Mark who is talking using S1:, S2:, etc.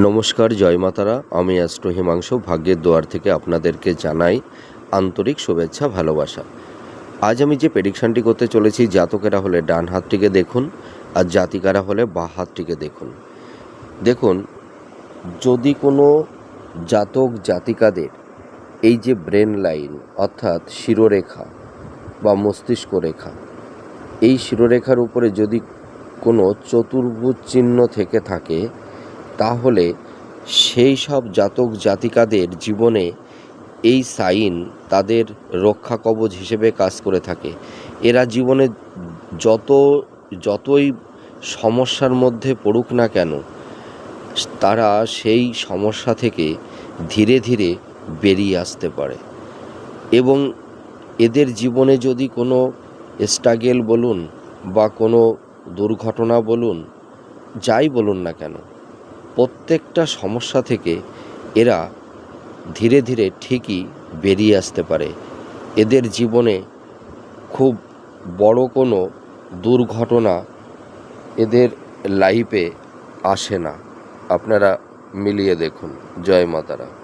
S1: নমস্কার, জয় মাতারা। আমি অ্যাস্ট্রো হিমাংশু, ভাগ্যের দোয়ার থেকে আপনাদেরকে জানাই আন্তরিক শুভেচ্ছা, ভালোবাসা। আজ আমি যে প্রেডিকশানটি করতে চলেছি, জাতকেরা হলে ডান হাতটিকে দেখুন আর জাতিকারা হলে বা হাতটিকে দেখুন। দেখুন, যদি কোনো জাতক, জাতিকাদের এই যে ব্রেন লাইন অর্থাৎ শিরোরেখা বা মস্তিষ্ক রেখা, এই শিরোরেখার উপরে যদি কোনো চতুর্ভুজ চিহ্ন থেকে থাকে তাহলে সেই সব জাতক জাতিকাদের জীবনে এই সাইন তাদের রক্ষা কবচ হিসেবে কাজ করে থাকে। এরা জীবনে যত, যতই সমস্যার মধ্যে পড়ুক না কেন, তারা সেই সমস্যা থেকে ধীরে ধীরে বেরিয়ে আসতে পারে। এবং এদের জীবনে যদি কোনো স্ট্রাগেল বলুন বা কোনো দুর্ঘটনা বলুন, যাই বলুন না কেন প্রত্যেকটা সমস্যা থেকে এরা ধীরে ধীরে ঠিকই বেরিয়ে আসতে পারে। এদের জীবনে খুব বড় কোনো দুর্ঘটনা এদের লাইফে আসে না। আপনারা মিলিয়ে দেখুন। জয় মাতারা।